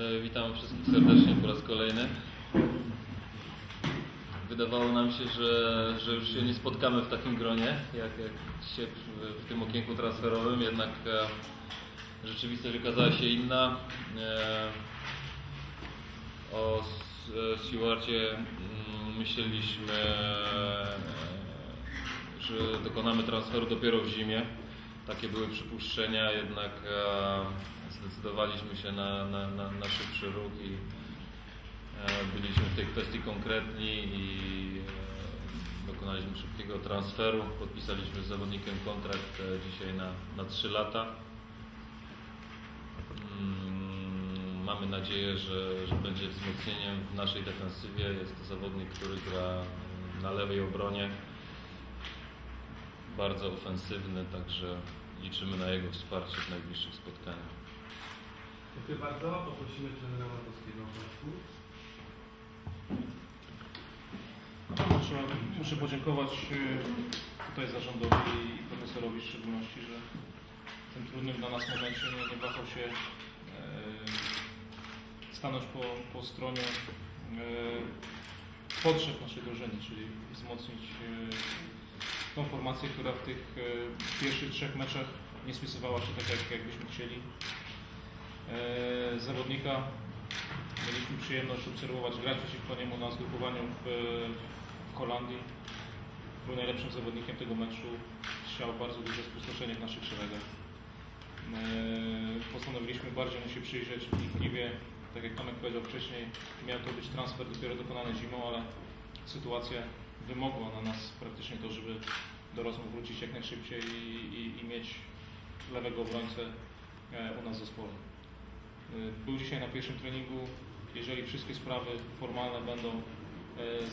E, Witam wszystkich serdecznie po raz kolejny. Wydawało nam się, że, że już się nie spotkamy w takim gronie, jak, jak się w, w tym okienku transferowym, jednak e, rzeczywistość okazała się inna. E, o e, Stewarcie mm, myśleliśmy, e, że dokonamy transferu dopiero w zimie. Takie były przypuszczenia, jednak e, zdecydowaliśmy się na, na, na, na szybszy ruch i e, byliśmy w tej kwestii konkretni i e, dokonaliśmy szybkiego transferu. Podpisaliśmy z zawodnikiem kontrakt dzisiaj na, na 3 lata. Mm, Mamy nadzieję, że, że będzie wzmocnieniem w naszej defensywie. Jest to zawodnik, który gra na lewej obronie. Bardzo ofensywny, także liczymy na jego wsparcie w najbliższych spotkaniach. Dziękuję bardzo. Poprosimy trenera Matowskiego o Państwu. Muszę, muszę podziękować y, tutaj zarządowi i profesorowi w szczególności, że w tym trudnym dla nas momencie nie, nie wahał się e, stanąć po, po stronie e, potrzeb naszej drużyny, czyli wzmocnić e, tą formację, która w tych e, pierwszych trzech meczach nie spisywała się tak, jak, jakbyśmy chcieli. E, zawodnika mieliśmy przyjemność obserwować grać przeciwko niemu na zgrupowaniu w, w Holandii. Był najlepszym zawodnikiem tego meczu. Siał bardzo duże spustoszenie w naszych szeregach. E, Postanowiliśmy bardziej mu się przyjrzeć wnikliwie. Tak jak Tomek powiedział wcześniej, miał to być transfer dopiero dokonany zimą, ale sytuacja wymogła na nas praktycznie to, żeby do rozmów wrócić jak najszybciej i, i, i mieć lewego obrońcę e, u nas w zespole. E, Był dzisiaj na pierwszym treningu. Jeżeli wszystkie sprawy formalne będą e,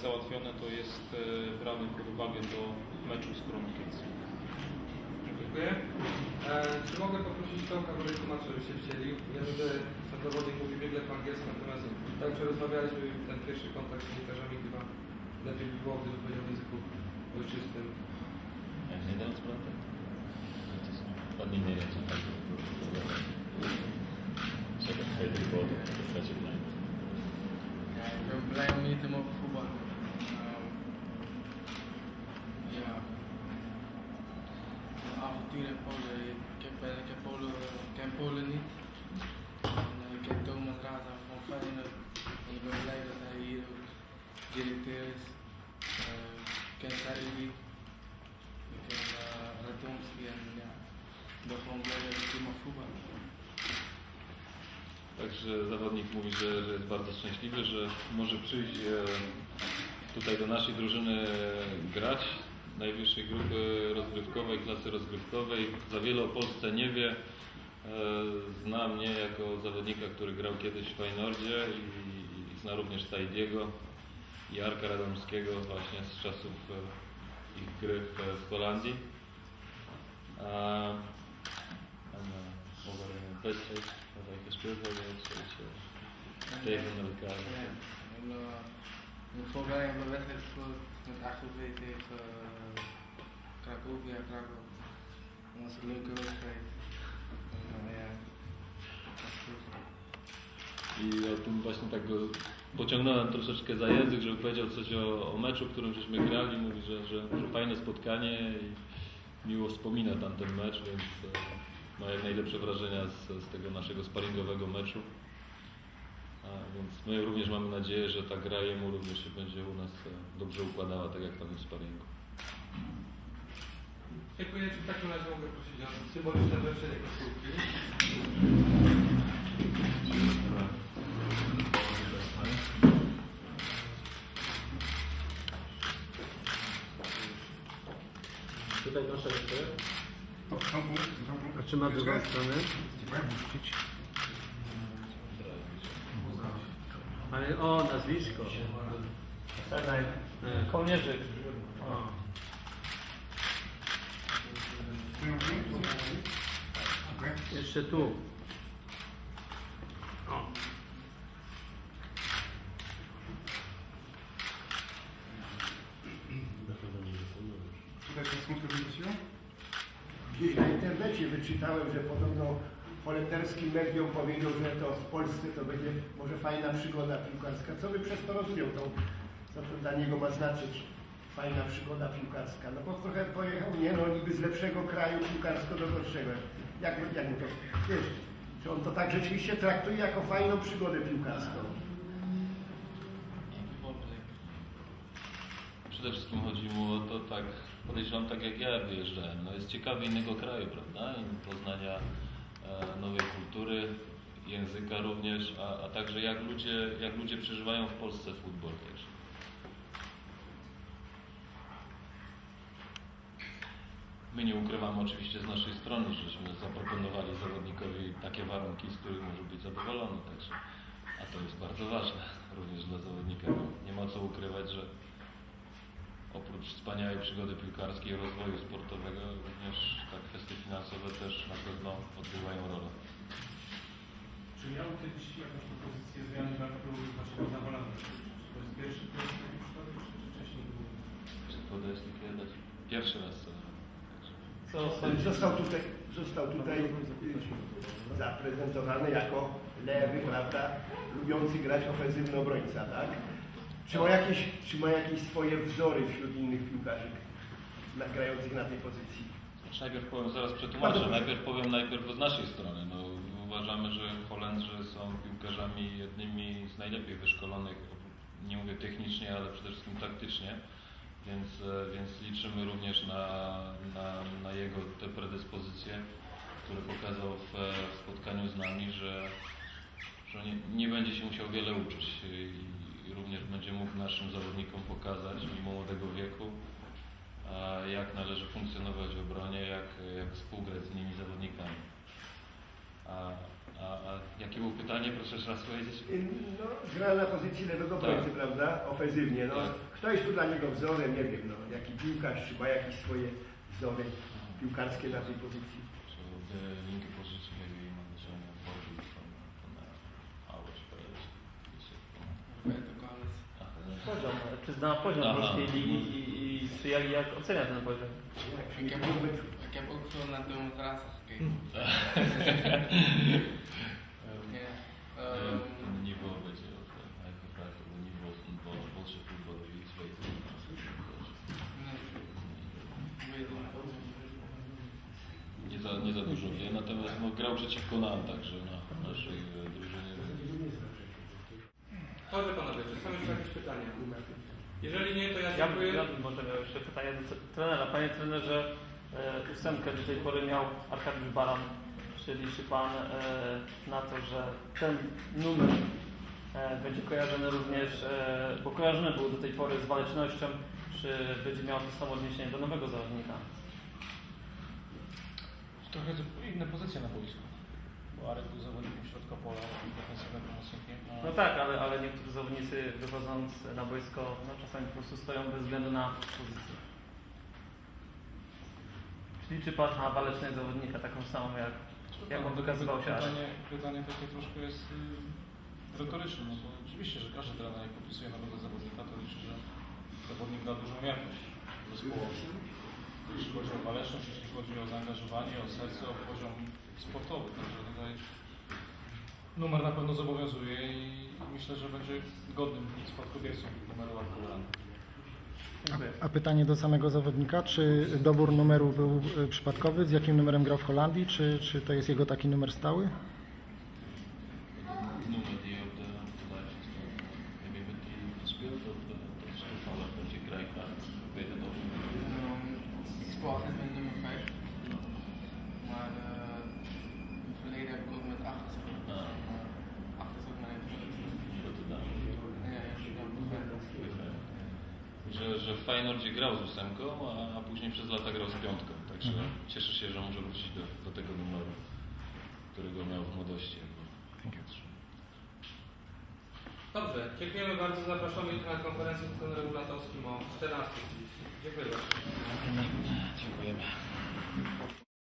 załatwione, to jest brany pod uwagę do meczu z Kielc. Dziękuję. Czy mogę poprosić Tomka, żeby tłumaczył, żebyście wzięli? Wiem, że zawodnik mówi biegle po angielsku, natomiast tak jak rozmawialiśmy, ten pierwszy kontakt z dziennikarzami chyba не підбував, де допомогти музику очистив. Як не йдемо збрати? Одні не йдемо так. Все, як хай підбував, так, так, так, так, так, так, так, Ik ken Saidi. Ik ken uh, mag voetballen. Także zawodnik mówi, że, jest bardzo szczęśliwy, że może przyjść e, tutaj do naszej drużyny grać, najwyższej grupy rozgrywkowej, klasy rozgrywkowej. Za wiele o Polsce nie wie. E, Zna mnie jako zawodnika, który grał kiedyś w Feynordzie i, i zna również Saidiego i Arka Radomskiego właśnie z czasów e, ich gry w, w Holandii. Over een wedstrijd waar wij gespeeld zoals uh, tegen elkaar. Ja, en de voorbereiding hebben we wedstrijd gespeeld met AGV tegen uh, Cracovia, Krakow. Dat was een leuke wedstrijd. En, ja, dat was goed. I o tym właśnie tak pociągnąłem troszeczkę za język, żeby powiedział coś o, o meczu, którym żeśmy grali. Mówi, że, że, że fajne spotkanie i miło wspomina tamten mecz, więc e, ma jak najlepsze wrażenia z, z tego naszego sparingowego meczu. A więc my również mamy nadzieję, że ta gra jemu również się będzie u nas e, dobrze układała, tak jak tam w sparingu. Dziękuję. Czy w takim razie mogę prosić o symboliczne wręczenie koszulki? Tutaj proszę jeszcze. A czy ma drugą stronę? Ale o, nazwisko. E, Kołnierzyk. O. Jeszcze tu. O. Gdzieś na internecie wyczytałem, że podobno holenderskim mediom powiedział, że to w Polsce to będzie może fajna przygoda piłkarska. Co by przez to rozumiał? To, co to dla niego ma znaczyć fajna przygoda piłkarska? No bo trochę pojechał, nie no, niby z lepszego kraju piłkarsko do gorszego. Jak, jak mu to, wiesz, czy on to tak rzeczywiście traktuje jako fajną przygodę piłkarską? Przede wszystkim chodzi mu o to tak, podejrzewam tak jak ja wyjeżdżałem, no jest ciekawy innego kraju, prawda, poznania e, nowej kultury, języka również, a, a także jak ludzie, jak ludzie przeżywają w Polsce futbol też. My nie ukrywamy oczywiście z naszej strony, żeśmy zaproponowali zawodnikowi takie warunki, z których może być zadowolony, także, a to jest bardzo ważne również dla zawodnika. Nie ma co ukrywać, że oprócz wspaniałej przygody piłkarskiej i rozwoju sportowego, również te kwestie finansowe też na pewno odgrywają rolę. Czy miał kiedyś jakąś propozycję zmiany warunków właśnie na Holandię? Czy to jest pierwszy pierwszy taki przypadek, czy czy wcześniej był? Czy pierwszy raz co? Został tutaj, został tutaj y, zaprezentowany jako lewy, prawda, lubiący grać ofensywny obrońca, tak? Czy ma jakieś, czy ma jakieś swoje wzory wśród innych piłkarzy na- grających na tej pozycji? Najpierw powiem, zaraz przetłumaczę, najpierw powiem najpierw z naszej strony. No, uważamy, że Holendrzy są piłkarzami jednymi z najlepiej wyszkolonych, nie mówię technicznie, ale przede wszystkim taktycznie, więc, e, więc liczymy również na, na, na jego te predyspozycje, które pokazał w, w spotkaniu z nami, że, że nie, nie będzie się musiał wiele uczyć i, i również będzie mógł naszym zawodnikom pokazać mimo młodego wieku, jak należy funkcjonować w obronie, jak, jak współgrać z innymi zawodnikami. A, a, a jakie było pytanie, proszę jeszcze raz powiedzieć? No, gra na pozycji lewego Tak. prawda, ofensywnie. No, Tak. kto jest tu dla niego wzorem, nie wiem, no, jaki piłkarz, czy ma jakieś swoje wzory piłkarskie na tej pozycji? Zo de Poziom, czy zna poziom Aha. polskiej ligi i, i czy jak, jak ocenia ten poziom? Jak się Ik heb, nie ook, meczu. ik heb ook veel naar demonstraties gekeken. Ja. Van niveau, weet je, of hij heeft gevraagd op het niveau van Bol- Poolse voetbal, of je iets weet. nee, weet ik Nie za, nie za dużo wie, natomiast no, grał przeciwko nam także na naszej e, drużynie. Dobrze panowie, czy są jeszcze jakieś pytania? Jeżeli nie, to ja Ja, dziękuję. ja bym może miał jeszcze pytanie do trenera. Panie trenerze, e, ósemkę do tej pory miał Arkadiusz Baran. Czy liczy Pan e, na to, że ten numer e, będzie kojarzony również, e, bo kojarzony był do tej pory z walecznością, czy będzie miał to samo odniesienie do nowego zawodnika? Trochę z- inne pozycje na boisku. Bo Arek był zawodnikiem środka pola i defensywnym pomocnikiem. No tak, ale, ale niektórzy zawodnicy wychodząc na boisko no, czasami po prostu stoją bez względu na pozycję. Czy liczy Pan na walecznego zawodnika taką samą jak, jak on wykazywał się? Pytanie, pytanie takie troszkę jest y, retoryczne. No to oczywiście, że każdy trener jak podpisuje nowego zawodnika, to liczy, że zawodnik da dużą jakość zespołowi. Jeśli chodzi o waleczność, jeśli chodzi o zaangażowanie, o serce, o poziom sportowy. Także tutaj numer na pewno zobowiązuje i myślę, że będzie godnym spadkobiercą numeru Arkolana. Dziękuję. A pytanie do samego zawodnika, czy dobór numeru był e, przypadkowy, z jakim numerem grał w Holandii, czy, czy to jest jego taki numer stały? Feyenoordzie grał z ósemką, a, później przez lata grał z piątką. Także cieszę się, że może wrócić do, do tego numeru, którego miał w młodości. Dobrze, dziękujemy bardzo. Zapraszamy na konferencję z trenerem Latowskim o 14. Dziękuję bardzo. Dziękujemy.